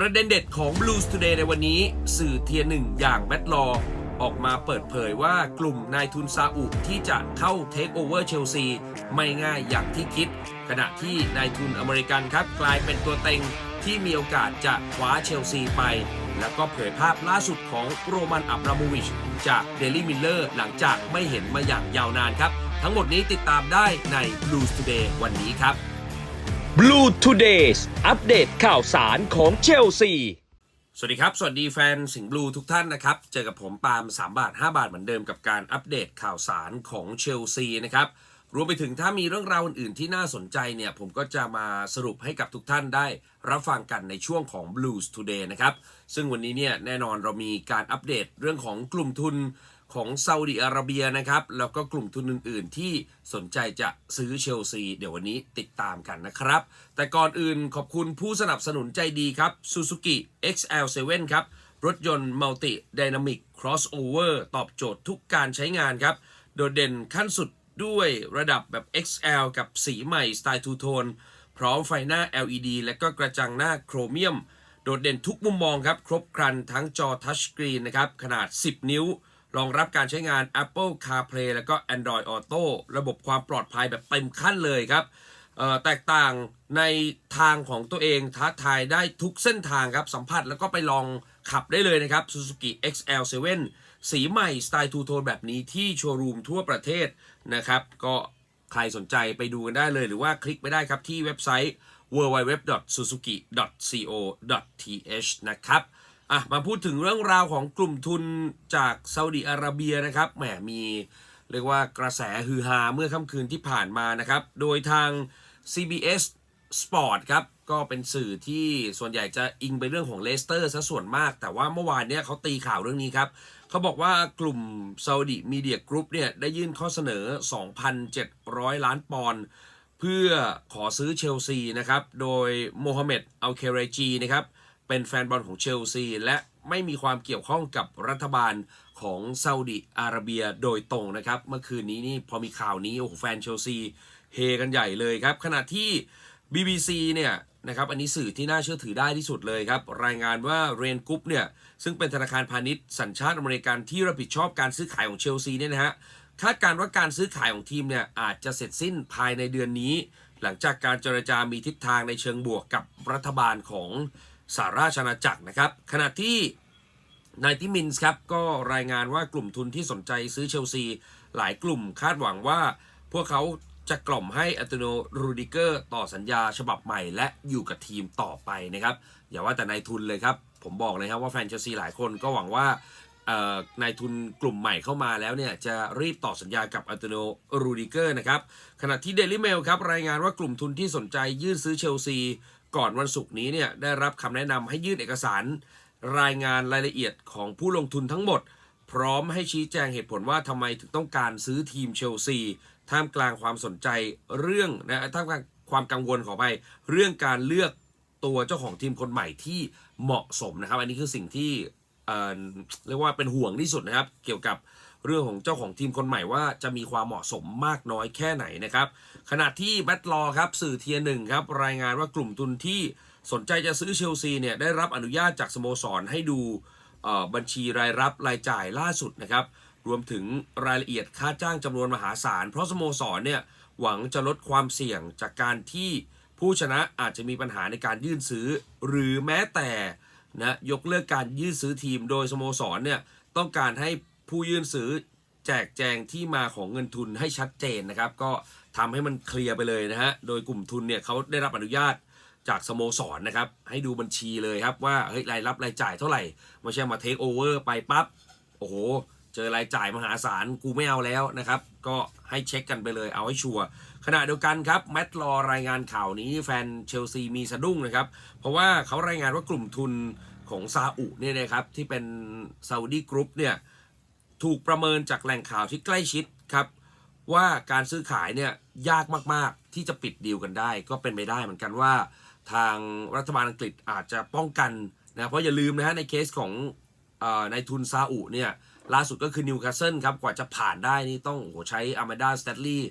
ประเด็นเด็ดของ Blues Today ในวันนี้ สื่อเทียร์หนึ่งอย่างแมดลอออกมาเปิดเผยว่ากลุ่มนายทุนซาอุที่จะเข้าเทคโอเวอร์เชลซีไม่ง่ายอย่างที่คิด ขณะที่นายทุนอเมริกันครับ กลายเป็นตัวเต็งที่มีโอกาสจะคว้าเชลซีไป แล้วก็เผยภาพล่าสุดของโรมันอับราโมวิช จากเดลี่มิลเลอร์หลังจากไม่เห็นมาอย่างยาวนานครับ ทั้งหมดนี้ติดตามได้ใน Blues Today วันนี้ครับ Blue Today's อัปเดตข่าวสารของเชลซีสวัสดีครับ สวัสดีแฟนสิงห์บลูทุกท่านนะครับ เจอกับผมปาล์ม3 บาท 5 บาทเหมือนเดิมกับการอัปเดตข่าวสารของเชลซีนะครับ รวมไปถึงถ้ามีเรื่องราวอื่นๆที่น่าสนใจเนี่ย ผมก็จะมาสรุปให้กับทุกท่านได้รับฟังกันในช่วงของ Blues Today นะครับ ซึ่งวันนี้เนี่ยแน่นอนเรามีการอัปเดตเรื่องของกลุ่มทุน ของซาอุดิอาระเบียนะครับ แล้วก็กลุ่มทุนอื่น ๆ ที่สนใจจะซื้อเชลซี เดี๋ยววันนี้ติดตามกันนะครับ แต่ก่อนอื่นขอบคุณผู้สนับสนุนใจดีครับ Suzuki XL7 ครับ รถยนต์ Multi Dynamic Crossover ตอบโจทย์ทุกการใช้งานครับ โดดเด่นขั้นสุดด้วยระดับแบบ XL กับสีใหม่สไตล์ทูโทนพร้อมไฟหน้า LED และก็กระจังหน้าโครเมียม โดดเด่นทุกมุมมองครับ ครบครันทั้งจอทัชสกรีนนะครับ ขนาด 10 นิ้ว รองรับการใช้งาน Apple CarPlay แล้วก็ Android Auto ระบบความปลอดภัยแบบเต็มขั้นเลยครับเอ่อแตกต่างในทางของตัวเองท้าทายได้ทุกเส้นทางครับ สัมผัสแล้วก็ไปลองขับได้เลยนะครับ Suzuki XL7 สีใหม่สไตล์ทูโทนแบบนี้ที่โชว์รูมทั่วประเทศนะครับ ก็ใครสนใจไปดูกันได้เลย หรือว่าคลิกไปได้ครับที่เว็บไซต์ www.suzuki.co.th นะครับ อะมาพูดถึงเรื่องราวของกลุ่มทุนจากซาอุดิอาระเบียนะครับแหมมีเรียกว่ากระแสฮือฮาเมื่อค่ำคืนที่ผ่านมานะครับ โดยทาง CBS Sport ครับก็เป็นสื่อที่ส่วนใหญ่จะอิงไปเรื่องของเลสเตอร์ซะส่วนมาก แต่ว่าเมื่อวานเนี่ยเขาตีข่าวเรื่องนี้ครับเขาบอกว่ากลุ่มซาอุดิมีเดียกรุ๊ปเนี่ยได้ยื่นข้อเสนอ 2,700 ล้านปอนด์เพื่อขอซื้อเชลซีนะครับ โดยโมฮัมเหม็ดอัลเคเรจีนะครับ เป็นแฟนบอลของเชลซี และไม่มีความเกี่ยวข้องกับรัฐบาลของซาอุดิอาระเบียโดยตรงนะครับ เมื่อคืนนี้นี่พอมีข่าวนี้โอ้โหแฟนเชลซีเฮกันใหญ่เลยครับ ขณะที่ BBC เนี่ยนะครับอันนี้สื่อที่น่าเชื่อถือได้ที่สุดเลยครับ รายงานว่าเรนกรุ๊ปเนี่ย ซึ่งเป็นธนาคารพาณิชย์สัญชาติอเมริกันที่รับผิดชอบการซื้อขายของเชลซีเนี่ยนะฮะคาดการณ์ว่าการซื้อขายของทีมเนี่ยอาจจะเสร็จสิ้นภายในเดือนนี้ หลังจากการเจรจามีทิศทางในเชิงบวกกับรัฐบาลของ สหราชอาณาจักรนะครับ ขณะที่นายทิมินส์ครับก็รายงานว่ากลุ่มทุนที่สนใจซื้อเชลซี หลายกลุ่มคาดหวังว่า พวกเขาจะกล่อมให้อัตโนรูดิเกอร์ต่อสัญญาฉบับใหม่ และอยู่กับทีมต่อไปนะครับ อย่าว่าแต่นายทุนเลยครับ ผมบอกเลยครับว่าแฟนเชลซีหลายคนก็หวังว่านายทุนกลุ่มใหม่เข้ามาแล้วเนี่ย จะรีบต่อสัญญากับอัตโนรูดิเกอร์นะครับ ขณะที่เดลิเมลครับ รายงานว่ากลุ่มทุนที่สนใจยื่นซื้อเชลซี ก่อนวันศุกร์นี้เนี่ยได้รับคำแนะนำให้ยื่นเอกสาร รายงานรายละเอียดของผู้ลงทุนทั้งหมด พร้อมให้ชี้แจงเหตุผลว่าทำไมถึงต้องการซื้อทีมเชลซีท่ามกลางความสนใจเรื่องนะท่ามกลางความกังวลขอไปเรื่องการเลือกตัวเจ้าของทีมคนใหม่ที่เหมาะสมนะครับ อันนี้คือสิ่งที่เเรียกว่าเป็นห่วงที่สุดนะครับ เกี่ยวกับ เรื่องของเจ้าของทีมคนใหม่ว่าจะมีความเหมาะสมมากน้อยแค่ไหนนะครับ ขณะที่แบทลอครับสื่อเทียหนึ่งครับรายงานว่ากลุ่มทุนที่สนใจจะซื้อเชลซีเนี่ยได้รับอนุญาตจากสโมสรให้ดูบัญชีรายรับรายจ่ายล่าสุดนะครับรวมถึงรายละเอียดค่าจ้างจำนวนมหาศาล เพราะสโมสรเนี่ยหวังจะลดความเสี่ยงจากการที่ผู้ชนะอาจจะมีปัญหาในการยื่นซื้อ หรือแม้แต่นะยกเลิกการยื่นซื้อทีมโดยสโมสรเนี่ยต้องการให้ ผู้ยื่นซื้อแจกแจงที่มาของเงินทุนให้ชัดเจนนะครับ ก็ทำให้มันเคลียร์ไปเลยนะฮะ โดยกลุ่มทุนเนี่ยเขาได้รับอนุญาตจากสโมสรนะครับ ให้ดูบัญชีเลยครับว่าเฮ้ยรายรับรายจ่ายเท่าไหร่ไม่ใช่มาเทคโอเวอร์ไปปั๊บโอ้โห เจอรายจ่ายมหาศาลกูไม่เอาแล้วนะครับ ก็ให้เช็คกันไปเลยเอาให้ชัวร์ขณะเดียวกันครับแมตต์รอรายงานข่าวนี้แฟนเชลซีมีสะดุ้งนะครับ เพราะว่าเขารายงานว่ากลุ่มทุนของซาอุเนี่ยนะครับที่เป็นซาอุดีกรุ๊ปเนี่ย ถูกประเมินจากแหล่งข่าวที่ใกล้ชิดครับ ว่าการซื้อขายเนี่ยยากมากๆ ที่จะปิดดีลกันได้ ก็เป็นไปได้เหมือนกันว่า ทางรัฐบาลอังกฤษอาจจะป้องกันนะเพราะอย่าลืมนะฮะในเคสของออในทุนซาอุเนี่ยล่าสุดก็คือนิวคาสเซิลครับกว่าจะผ่านได้นี่ต้องโอ้โหใช้อามาดาสเตดลีย์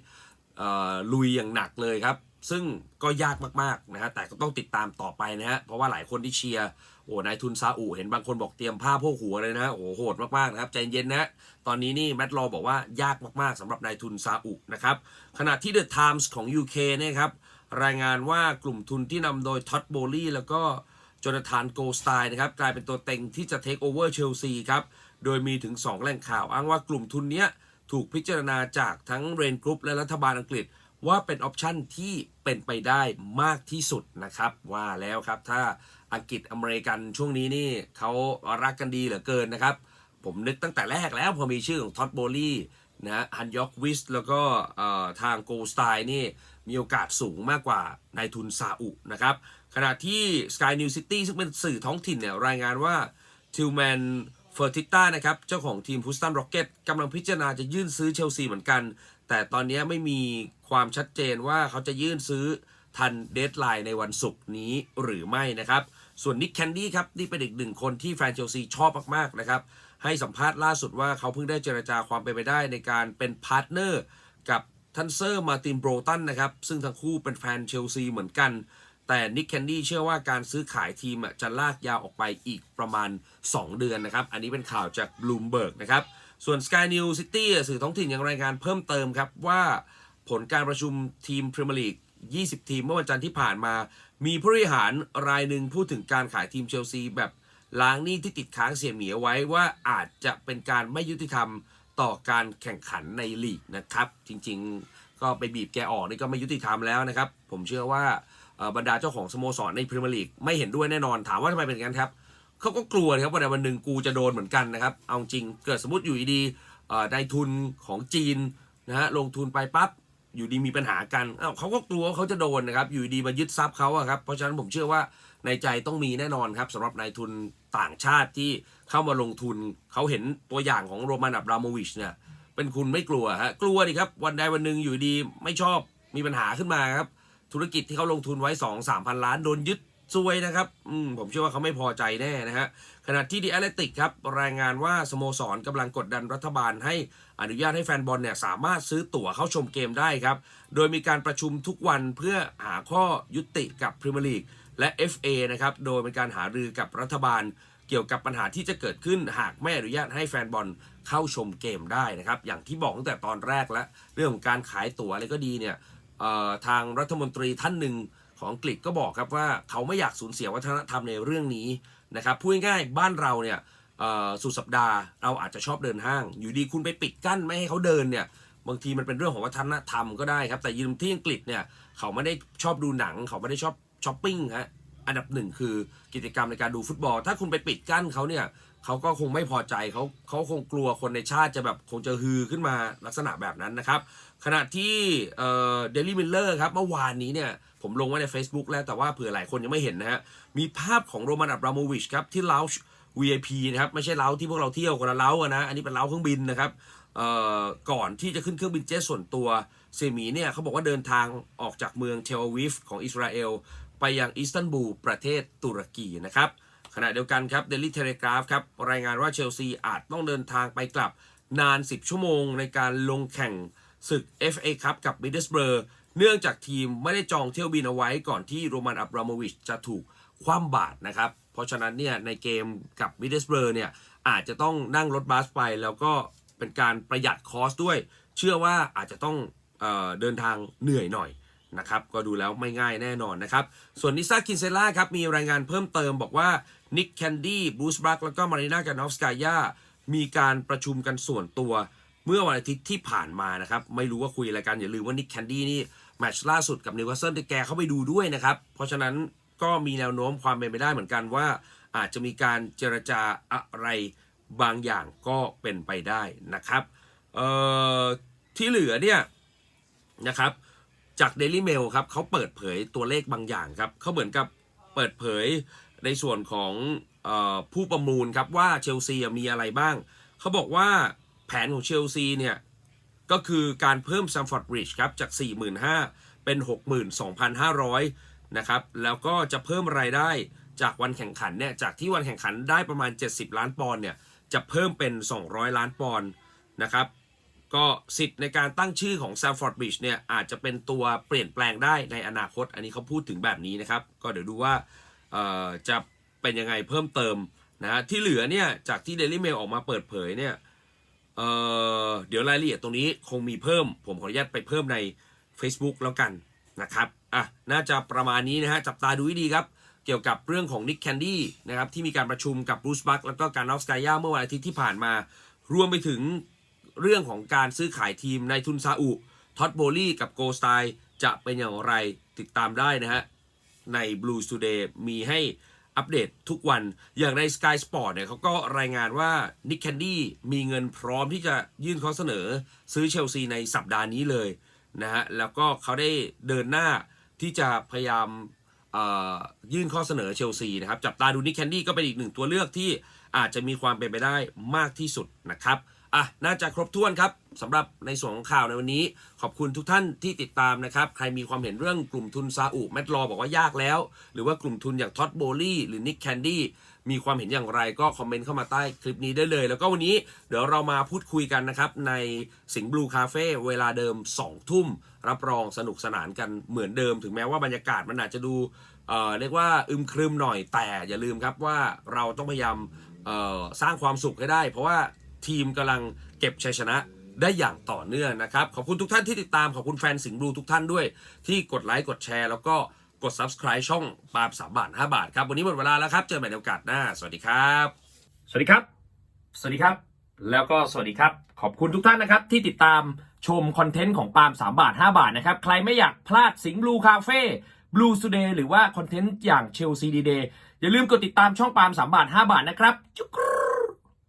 ลุยอย่างหนักเลยครับ ซึ่งก็ยากมากๆนะฮะแต่ก็ต้องติดตามต่อไปนะฮะเพราะว่าหลายคนที่เชียร์โอ้นายทุนซาอุเห็นบางคนบอกเตรียมผ้าโพกหัวเลยนะโอ้โหดมากๆนะครับใจเย็นนะตอนนี้นี่แมตต์ลอบอกว่ายากมากๆสำหรับนายทุนซาอุนะครับขณะที่ The Times ของ UK เนี่ยครับรายงานว่ากลุ่มทุนที่นำโดยท็อดโบลี่แล้วก็จนาธานโกสไตน์นะครับกลายเป็นตัวเต็งที่จะเทคโอเวอร์เชลซีครับโดยมีถึง 2 แหล่งข่าว อ้างว่ากลุ่มทุนนี้ถูกพิจารณาจากทั้งเรนกรุ๊ปและรัฐบาลอังกฤษ ว่าเป็นออปชันที่เป็นไปได้มากที่สุดนะครับว่าแล้วครับถ้าอังกฤษอเมริกันช่วงนี้นี่เขารักกันดีเหลือเกินนะครับ ผมนึกตั้งแต่แรกแล้วพอมีชื่อของท็อดโบลี่นะฮันยอกวิสแล้วก็ทางโกสไตน์นี่มีโอกาสสูงมากกว่านายทุนซาอุนะครับ ขณะที่ Sky News City ซึ่งเป็นสื่อท้องถิ่นเนี่ยรายงานว่าทิลแมนเฟอร์ติต้านะครับ เจ้าของทีมพุสตันร็อกเก็ตกำลังพิจารณาจะยื่นซื้อเชลซีเหมือนกัน แต่ตอนนี้ไม่มีความชัดเจนว่าเขาจะยื่นซื้อทันเดทไลน์ในวันศุกร์นี้หรือไม่นะครับ ส่วนนิกแคนดี้ครับนี่เป็นอีกหนึ่งคนที่แฟนเชลซีชอบมากๆนะครับ ให้สัมภาษณ์ล่าสุดว่าเขาเพิ่งได้เจรจาความเป็นไปได้ในการเป็นพาร์ทเนอร์กับทันเซอร์มาตินโบรตันนะครับ ซึ่งทั้งคู่เป็นแฟนเชลซีเหมือนกัน แต่นิกแคนดี้เชื่อว่าการซื้อขายทีมจะลากยาวออกไปอีกประมาณ 2 เดือนนะครับ อันนี้เป็นข่าวจากบลูมเบิร์กนะครับ ส่วน Sky News City สื่อท้องถิ่นยังรายงานเพิ่มเติมครับว่าผลการประชุมทีมพรีเมียร์ลีก 20 ทีมเมื่อวันจันทร์ที่ผ่านมา มีผู้บริหารรายหนึ่งพูดถึงการขายทีมเชลซีแบบล้างหนี้ที่ติดค้างเสียเหมียไว้ว่าอาจจะเป็นการไม่ยุติธรรมต่อการแข่งขันในลีกนะครับ จริงๆ ก็ไปบีบแกออกนี่ก็ไม่ยุติธรรมแล้วนะครับ ผมเชื่อว่า บรรดาเจ้าของสโมสรในพรีเมียร์ลีกไม่เห็นด้วยแน่นอนถามว่าทำไมเป็นอย่างนั้นครับเขาก็กลัวครับว่าในวันหนึ่งกูจะโดนเหมือนกันนะครับ เอาจริงเกิดสมมติอยู่ดีๆเอ่อนายทุนของจีนนะฮะลงทุนไปปั๊บอยู่ดีมีปัญหากันอ้าวเขาก็กลัวเขาจะโดนนะครับ อยู่ดีมายึดทรัพย์เขาอะครับเพราะฉะนั้นผมเชื่อว่าในใจต้องมีแน่นอนครับสำหรับนายทุนต่างชาติที่เข้ามาลงทุนเขาเห็นตัวอย่างของโรมันอับราโมวิชเนี่ยเป็นคุณไม่กลัวฮะกลัวดิครับวันใดวันหนึ่งอยู่ดีไม่ชอบมีปัญหาขึ้นมาครับ ธุรกิจที่เขาลงทุนไว้2 3พันล้านโดนยึดซวยนะครับอืมผมเชื่อว่าเขาไม่พอใจแน่นะฮะขณะที่ดีแอตเลติกครับรายงานว่าสโมสรกำลังกดดันรัฐบาลให้อนุญาตให้แฟนบอลเนี่ยสามารถซื้อตั๋วเข้าชมเกมได้ครับ โดยมีการประชุมทุกวันเพื่อหาข้อยุติกับพรีเมียร์ลีกและ FA นะครับ โดยเป็นการหารือกับรัฐบาลเกี่ยวกับปัญหาที่จะเกิดขึ้นหากไม่อนุญาตให้แฟนบอลเข้าชมเกมได้นะครับ อย่างที่บอกตั้งแต่ตอนแรกแล้วเรื่องของการขายตั๋วอะไรก็ดีเนี่ย ทางรัฐมนตรีท่านหนึ่งของอังกฤษก็บอกครับว่าเขาไม่อยากสูญเสียวัฒนธรรมในเรื่องนี้นะครับพูดง่ายๆบ้านเราเนี่ยสุดสัปดาห์เราอาจจะชอบเดินห้าง อยู่ดีคุณไปปิดกั้นไม่ให้เขาเดินเนี่ยบางทีมันเป็นเรื่องของวัฒนธรรมก็ได้ครับ แต่ยืมที่อังกฤษเนี่ยเขาไม่ได้ชอบดูหนัง เขาไม่ได้ชอบช้อปปิ้งฮะอันดับหนึ่งคือกิจกรรมในการดูฟุตบอล ถ้าคุณไปปิดกั้นเขาเนี่ย เขาก็คงไม่พอใจเขาเขาคงกลัวคนในชาติจะแบบคงจะฮือขึ้นมาลักษณะแบบนั้นนะครับ ขณะที่เดลี่มิลเลอร์ครับเมื่อวานนี้เนี่ยผมลงไว้ใน Facebook แล้วแต่ว่าเผื่อหลายคนยังไม่เห็นนะฮะมีภาพของโรมันอับราโมวิชครับที่เลา VIP นะครับไม่ใช่เล้าที่พวกเราเที่ยวคนละเลานะอันนี้เป็นเล้าเครื่องบินนะครับก่อนที่จะขึ้นเครื่องบินเจ็ตส่วนตัวเซมีเนี่ยเขาบอกว่าเดินทางออกจากเมืองเทลอาวิฟของอิสราเอลไปยังอิสตันบูลประเทศตุรกีนะครับ ขณะเดียวกันครับเดลิเทเลกราฟครับรายงานว่าเชลซีอาจต้องเดินทางไปกลับนาน 10 ชั่วโมงในการลงแข่งศึก FA ครับกับมิดเดิลสเบอร์เนื่องจากทีมไม่ได้จองเที่ยวบินเอาไว้ก่อนที่โรมันอับราโมวิชจะถูกคว่ำบาตรนะครับ เพราะฉะนั้นเนี่ยในเกมกับมิดเดิลสเบอร์เนี่ยอาจจะต้องนั่งรถบัสไป แล้วก็เป็นการประหยัดคอสด้วย เชื่อว่าอาจจะต้องเออเดินทางเหนื่อยหน่อย นะครับก็ดูแล้วไม่ง่ายแน่นอนนะครับ ส่วนนิซ่าคินเซล่าครับ มีรายงานเพิ่มเติมบอกว่านิกแคนดี้บรูซบรักแล้วก็มารีนาการนอฟสกายามีการประชุมกันส่วนตัวเมื่อวันอาทิตย์ที่ผ่านมานะครับ ไม่รู้ว่าคุยอะไรกัน อย่าลืมว่านิกแคนดี้นี่แมตช์ล่าสุดกับนิวคาสเซิลแกเข้าไปดูด้วยนะครับ เพราะฉะนั้นก็มีแนวโน้มความเป็นไปได้เหมือนกันว่า อาจจะมีการเจรจาอะไรบางอย่างก็เป็นไปได้นะครับที่เหลือเนี่ยนะครับ จาก Daily Mail ครับเขาเปิดเผยตัวเลขบางอย่างครับเขาเหมือนกับเปิดเผยในส่วนของออผู้ประมูลครับว่าเชลซีมีอะไรบ้าง เขาบอกว่าแผนของเชลซีเนี่ย ก็คือการเพิ่มซัมฟอร์ดบริดจ์ครับจาก 45,000 เป็น 62,500 นะครับ แล้วก็จะเพิ่มรายได้จากวันแข่งขันเนี่ย จากที่วันแข่งขันได้ประมาณ 70 ล้านปอนด์เนี่ย จะเพิ่มเป็น 200 ล้านปอนด์นะครับ ก็สิทธิ์ในการตั้งชื่อของ s ซ m ฟอร์ดบ d ชเนี่ยอาจจะเป็นตัวเปลี่ยนแปลงได้ในอนาคต อันนี้เขาพูดถึงแบบนี้นะครับ ก็เดี๋ยวดูว่าจะเป็นยังไงเพิ่มเติมนะฮะที่เหลือเนี่ยจากที่ Daily Mail ออกมาเปิดเผยเนี่ยเเดี๋ยวรายละเอียดตรงนี้คงมีเพิ่ม ผมขออนุญาตไปเพิ่มใน Facebook แล้วกันนะครับอะน่าจะประมาณนี้นะฮะจับตาดูให้ดีครับ เกี่ยวกับเรื่องของนิกแคนดี้นะครับที่มีการประชุมกับบรูซบัคแล้วก็การนอฟสกายาเมื่อวันอาทิตย์ที่ผ่านมารวมไปถึง เรื่องของการซื้อขายทีมในทุนซาอุท็อตโบลี่กับโกสไตจะเป็นอย่างไรติดตามได้นะฮะ ใน Blue Today มีให้อัปเดตทุกวันอย่างใน Sky Sport เนี่ยเขาก็รายงานว่านิกแคนดี้มีเงินพร้อมที่จะยื่นข้อเสนอซื้อเชลซีในสัปดาห์นี้เลยนะฮะ แล้วก็เขาได้เดินหน้าที่จะพยายามยื่นข้อเสนอเชลซีนะครับ จับตาดูนิกแคนดี้ก็เป็นอีกหนึ่งตัวเลือกที่อาจจะมีความเป็นไปได้มากที่สุดนะครับ อะน่าจะครบถ้วนครับสำหรับในส่วนของข่าวในวันนี้ ขอบคุณทุกท่านที่ติดตามนะครับ ใครมีความเห็นเรื่องกลุ่มทุนซาอุแมตรอบอกว่ายากแล้ว หรือว่ากลุ่มทุนอย่างท็อตโบลี่หรือนิกแคนดี้มีความเห็นอย่างไรก็คอมเมนต์เข้ามาใต้คลิปนี้ได้เลย แล้วก็วันนี้เดี๋ยวเรามาพูดคุยกันนะครับ ในสิงห์บลูคาเฟ่เวลาเดิม 2 ทุ่ม รับรองสนุกสนานกันเหมือนเดิม ถึงแม้ว่าบรรยากาศมันอาจจะดูเอ่อเรียกว่าอึมครึมหน่อยแต่อย่าลืมครับว่าเราต้องพยายามสร้างความสุขให้ได้ เพราะว่า ทีมกำลังเก็บชัยชนะได้อย่างต่อเนื่องนะครับ ขอบคุณทุกท่านที่ติดตาม ขอบคุณแฟนสิงห์บลูทุกท่านด้วย ที่กดไลค์กดแชร์ แล้วก็กด subscribe ช่องปาล์มสามบาทห้าบาทครับ วันนี้หมดเวลาแล้วครับ เจอกันใหม่ในโอกาสหน้า สวัสดีครับ สวัสดีครับ สวัสดีครับ แล้วก็สวัสดีครับ ขอบคุณทุกท่านนะครับ ที่ติดตามชมคอนเทนต์ของปาล์ม3บาท 5 บาทนะครับ ใครไม่อยากพลาดสิงห์บลูคาเฟ่บลูส d เดย์หรือว่าคอนเทนต์อย่างเชลซีดีเดย์อย่าลืมกดติดตามช่องปาล์ม3บาท 5 บาทนะครับจุก